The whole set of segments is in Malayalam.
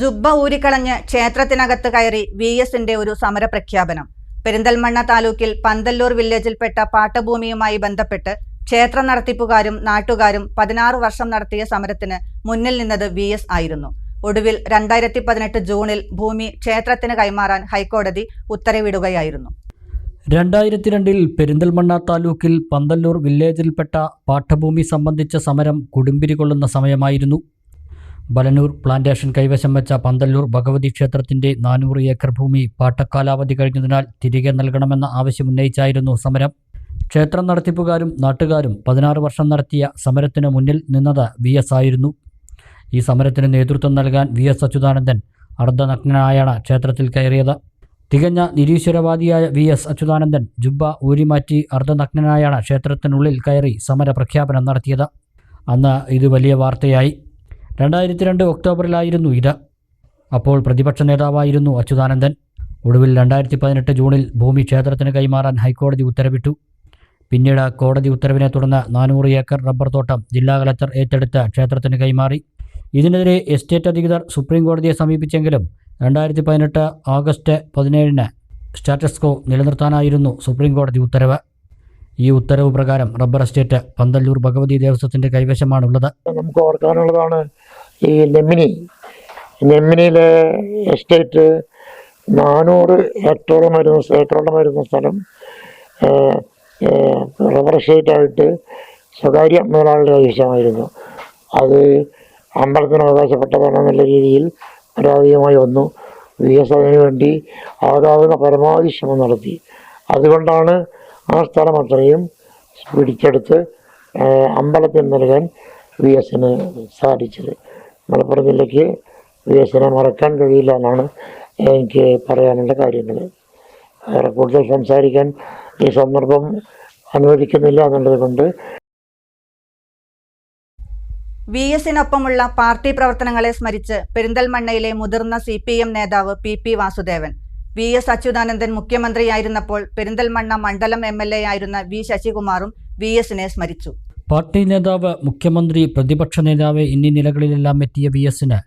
ജുബ്ബ ഊരിക്കളഞ്ഞ് ക്ഷേത്രത്തിനകത്ത് കയറി വി എസിന്റെ ഒരു സമരപ്രഖ്യാപനം. പെരിന്തൽമണ്ണ താലൂക്കിൽ പന്തല്ലൂർ വില്ലേജിൽപ്പെട്ട പാട്ടഭൂമിയുമായി ബന്ധപ്പെട്ട് ക്ഷേത്ര നടത്തിപ്പുകാരും നാട്ടുകാരും പതിനാറ് വർഷം നടത്തിയ സമരത്തിന് മുന്നിൽ നിന്നത് വി എസ് ആയിരുന്നു. ഒടുവിൽ രണ്ടായിരത്തി പതിനെട്ട് ജൂണിൽ ഭൂമി ക്ഷേത്രത്തിന് കൈമാറാൻ ഹൈക്കോടതി ഉത്തരവിടുകയായിരുന്നു. രണ്ടായിരത്തി രണ്ടിൽ പെരിന്തൽമണ്ണ താലൂക്കിൽ പന്തല്ലൂർ വില്ലേജിൽപ്പെട്ട പാട്ടഭൂമി സംബന്ധിച്ച സമരം കുടുംബിരി കൊള്ളുന്ന സമയമായിരുന്നു. ബലനൂർ പ്ലാന്റേഷൻ കൈവശം വെച്ച പന്തല്ലൂർ ഭഗവതി ക്ഷേത്രത്തിന്റെ നാനൂറ് ഏക്കർ ഭൂമി പാട്ടക്കാലാവധി കഴിഞ്ഞതിനാൽ തിരികെ നൽകണമെന്ന ആവശ്യം ഉന്നയിച്ചായിരുന്നു സമരം. ക്ഷേത്രം നടത്തിപ്പുകാരും നാട്ടുകാരും പതിനാറ് വർഷം നടത്തിയ സമരത്തിന് മുന്നിൽ നിന്നത് വി എസ് ആയിരുന്നു. ഈ സമരത്തിന് നേതൃത്വം നൽകാൻ വി എസ് അച്യുതാനന്ദൻ അർദ്ധനഗ്നനായാണ് ക്ഷേത്രത്തിൽ കയറിയത്. തികഞ്ഞ നിരീശ്വരവാദിയായ വി എസ് അച്യുതാനന്ദൻ ജുബ്ബ ഊരിമാറ്റി അർദ്ധനഗ്നനായാണ് ക്ഷേത്രത്തിനുള്ളിൽ കയറി സമര പ്രഖ്യാപനം നടത്തിയത്. അന്ന് ഇത് വലിയ വാർത്തയായി. രണ്ടായിരത്തി രണ്ട് ഒക്ടോബറിലായിരുന്നു ഇത് അപ്പോൾ പ്രതിപക്ഷ നേതാവായിരുന്നു അച്യുതാനന്ദൻ. ഒടുവിൽ രണ്ടായിരത്തി പതിനെട്ട് ജൂണിൽ ഭൂമി ക്ഷേത്രത്തിന് കൈമാറാൻ ഹൈക്കോടതി ഉത്തരവിട്ടു. പിന്നീട് കോടതി ഉത്തരവിനെ തുടർന്ന് നാനൂറ് ഏക്കർ റബ്ബർ തോട്ടം ജില്ലാ കലക്ടർ ഏറ്റെടുത്ത് ക്ഷേത്രത്തിന് കൈമാറി. ഇതിനെതിരെ എസ്റ്റേറ്റ് അധികൃതർ സുപ്രീം കോടതിയെ സമീപിച്ചെങ്കിലും രണ്ടായിരത്തി പതിനെട്ട് ആഗസ്റ്റ് പതിനേഴിന് സ്റ്റാറ്റസ്കോ നിലനിർത്താനായിരുന്നു സുപ്രീം കോടതി ഉത്തരവ്. ഈ ഉത്തരവ് പ്രകാരം റബ്ബർ എസ്റ്റേറ്റ് പന്തല്ലൂർ ഭഗവതി ദേവസ്വത്തിന്റെ കൈവശമാണുള്ളത്. നമുക്ക് ഓർക്കാനുള്ളതാണ് ഈ നെമ്മിനി നെമ്മിനിയിലെ എസ്റ്റേറ്റ് നാനൂറ് ഹെക്ടറോളം വരുന്ന ഏക്കറോളം വരുന്ന സ്ഥലം റബ്ബർ എസ്റ്റേറ്റായിട്ട് സ്വകാര്യ മുതലാളിയുടെ കൈവശമായിരുന്നു അത് അമ്പലത്തിന് അവകാശപ്പെട്ടതാണെന്നുള്ള രീതിയിൽ പരാതിയുമായി വന്നു. വി എസ് അതിനു വേണ്ടി ആകാവുന്ന പരമാവധി ശ്രമം നടത്തി. അതുകൊണ്ടാണ് ആ സ്ഥലം അത്രയും പിടിച്ചെടുത്ത് അമ്പലത്തിൽ നൽകാൻ വി എസിന് സാധിച്ചത്. മലപ്പുറം ജില്ലയ്ക്ക് വികസനം മറക്കാൻ കഴിയില്ല എന്നാണ് എനിക്ക് പറയാനുള്ള കാര്യങ്ങൾ. വേറെ കൂടുതൽ സംസാരിക്കാൻ ഈ സന്ദർഭം അനുവദിക്കുന്നില്ല എന്നുള്ളത് കൊണ്ട് വി എസിനൊപ്പമുള്ള പാർട്ടി പ്രവർത്തനങ്ങളെ സ്മരിച്ച് പെരിന്തൽമണ്ണയിലെ മുതിർന്ന സി പി എം നേതാവ് P P Vasudevan V S Achuthanandan മുഖ്യമന്ത്രിയായിരുന്നപ്പോൾ Perinthalmanna മണ്ഡലം എം എൽ എ ആയിരുന്ന വി ശശികുമാറും വി എസിനെ സ്മരിച്ചു. പാർട്ടി നേതാവ് മുഖ്യമന്ത്രി പ്രതിപക്ഷ നേതാവ് എന്നീ നിലകളിലെല്ലാം എത്തിയ വി എസിന്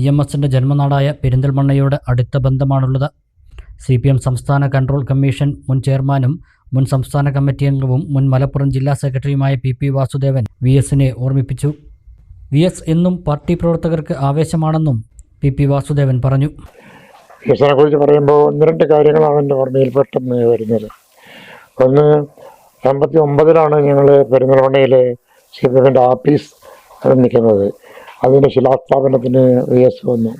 ഇ എം എസിന്റെ ജന്മനാടായ പെരിന്തൽമണ്ണയോട് അടുത്ത ബന്ധമാണുള്ളത്. സി പി എം സംസ്ഥാന കൺട്രോൾ കമ്മീഷൻ മുൻ ചെയർമാനും മുൻ സംസ്ഥാന കമ്മിറ്റി അംഗവും മുൻ മലപ്പുറം ജില്ലാ സെക്രട്ടറിയുമായ പി പി വാസുദേവൻ വി എസിനെ ഓർമ്മിപ്പിച്ചു. വി എസ് എന്നും പാർട്ടി പ്രവർത്തകർക്ക് ആവേശമാണെന്നും പി പി വാസുദേവൻ പറഞ്ഞു. കുറിച്ച് പറയുമ്പോൾ ഒന്ന് രണ്ട് കാര്യങ്ങളാണ് എന്റെ ഓർമ്മയിൽ പെട്ടെന്ന് വരുന്നത്. ഒന്ന് എൺപത്തി ഒമ്പതിലാണ് ഞങ്ങൾ പെരുന്തൽമണ്ണയിലെ സി പി ആഫീസ് നിർമ്മിക്കുന്നത് അതിന്റെ ശിലാസ്ഥാപനത്തിന് വി എസ് വന്നു.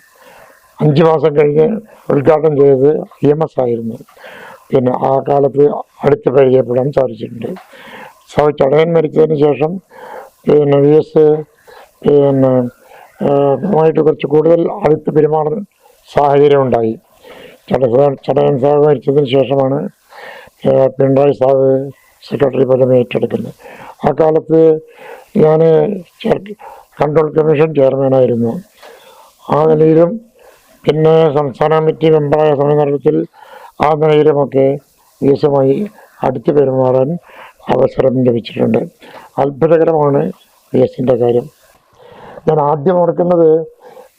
അഞ്ച് മാസം കഴിഞ്ഞ് ഉദ്ഘാടനം ചെയ്തത് ഇ എം എസ് ആയിരുന്നു. പിന്നെ ആ കാലത്ത് അടുത്ത് പരിചയപ്പെടാൻ സാധിച്ചിട്ടുണ്ട്. സോ ചടയൻ മരിച്ചതിന് ശേഷം പിന്നെ വി എസ് പിന്നെ കുറച്ച് കൂടുതൽ അടുത്ത് പെരുമാറുന്ന സാഹചര്യം ഉണ്ടായി. ചട ചടയൻ സാഹ് മരിച്ചതിന് ശേഷമാണ് പിണറായി സാഹ് സെക്രട്ടറി പദം ഏറ്റെടുക്കുന്നത് ആ കാലത്ത് ഞാൻ കൺട്രോൾ കമ്മീഷൻ ചെയർമാനായിരുന്നു. ആ നിലയിലും പിന്നെ സംസ്ഥാന കമ്മിറ്റി മെമ്പറായ സമയത്തിൽ ആ നിലയിലുമൊക്കെ വിഎസുമായി അടുത്ത് പെരുമാറാൻ അവസരം ലഭിച്ചിട്ടുണ്ട്. അത്ഭുതകരമാണ് വി എസിന്റെ കാര്യം. ഞാൻ ആദ്യം ഓർക്കുന്നത്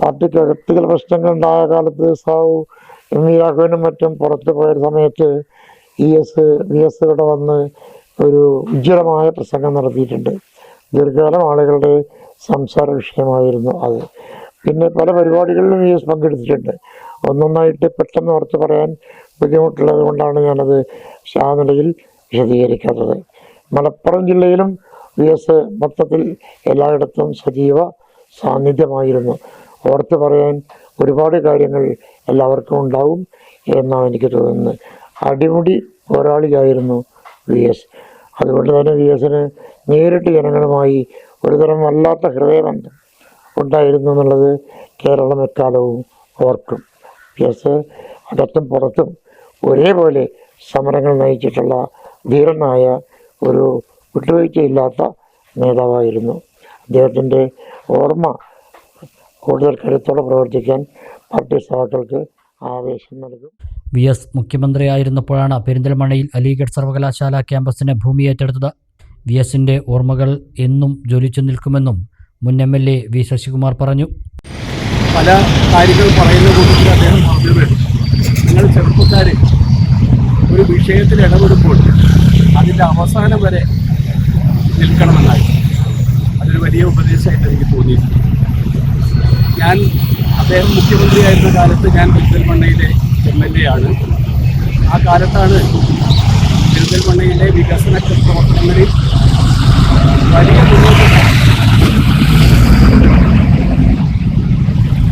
പാർട്ടിക്ക് ചില പ്രശ്നങ്ങൾ ഉണ്ടായ കാലത്ത് സാവു എം വി രാഘവനും മറ്റും പുറത്ത് പോയ സമയത്ത് ഇ എസ് വി എസ് ഇവിടെ വന്ന് ഒരു ഉജ്ജ്വലമായ പ്രസംഗം നടത്തിയിട്ടുണ്ട്. ദീർഘകാലം ആളുകളുടെ സംസാര വിഷയമായിരുന്നു അത്. പിന്നെ പല പരിപാടികളിലും ഈ പങ്കെടുത്തിട്ടുണ്ട്. ഒന്നൊന്നായിട്ട് പെട്ടെന്ന് ഓർത്ത് പറയാൻ ബുദ്ധിമുട്ടുള്ളത് കൊണ്ടാണ് ഞാനത് ആ നിലയിൽ വിശദീകരിക്കാത്തത്. മലപ്പുറം ജില്ലയിലും വി എസ് മൊത്തത്തിൽ എല്ലായിടത്തും സജീവ സാന്നിധ്യമായിരുന്നു. ഓർത്ത് പറയാൻ ഒരുപാട് കാര്യങ്ങൾ എല്ലാവർക്കും ഉണ്ടാവും എന്നാണ് എനിക്ക് തോന്നുന്നത്. അടിമുടി പോരാളിയായിരുന്നു വി എസ് അതുകൊണ്ട് തന്നെ വി എസിന് നേരിട്ട് ജനങ്ങളുമായി ഒരുതരം വല്ലാത്ത ഹൃദയബന്ധം ഉണ്ടായിരുന്നു എന്നുള്ളത് കേരളം എക്കാലവും ഓർക്കും. വി എസ് അകത്തും പുറത്തും ഒരേപോലെ സമരങ്ങൾ നയിച്ചിട്ടുള്ള ധീരനായ ഒരു വിട്ടുവീഴ്ചയില്ലാത്ത നേതാവായിരുന്നു. അദ്ദേഹത്തിന്റെ ഓർമ്മ കൂടുതൽ കരുത്തോടെ പ്രവർത്തിക്കാൻ പാർട്ടി സഹാക്കൾക്ക് ആവേശം നൽകും. വി എസ് മുഖ്യമന്ത്രിയായിരുന്നപ്പോഴാണ് പെരിന്തൽമണ്ണയിൽ അലിഗഡ് സർവകലാശാല ക്യാമ്പസിന് ഭൂമി ഏറ്റെടുത്തത്. വി എസിന്റെ ഓർമ്മകൾ എന്നും ജ്വലിച്ചു നിൽക്കുമെന്നും മുൻ M L A V Sasikumar പറഞ്ഞു. പല കാര്യങ്ങൾ പറയുന്ന കൂട്ടത്തിൽ അദ്ദേഹം പറഞ്ഞത് നിങ്ങൾ ചെറുപ്പക്കാർ ഒരു വിഷയത്തിൽ ഇടപെടുമ്പോൾ അതിന്റെ അവസാനം വരെ നിൽക്കണമെന്നായി. അതൊരു വലിയ ഉപദേശമായിട്ട് എനിക്ക് തോന്നിയിട്ടുണ്ട്. ഞാൻ അദ്ദേഹം മുഖ്യമന്ത്രിയായിരുന്ന കാലത്ത് ഞാൻ പെരിന്തൽമണ്ണയിലെ എം എൽ എ ആണ് ആ കാലത്താണ് പെരിന്തൽമണ്ണയിലെ വികസന പ്രവർത്തനങ്ങളിൽ വലിയ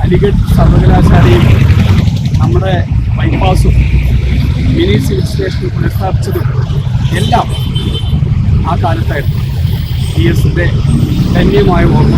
അലിഗഡ് സർവകലാശാലയും നമ്മുടെ ബൈപ്പാസും മിനി സിവിൽ സ്റ്റേഷനും പുനഃസ്ഥാപിച്ചതും എല്ലാം ആ കാലത്തായിരുന്നു. പി എസിന്റെ ധന്യമായ ഓർമ്മ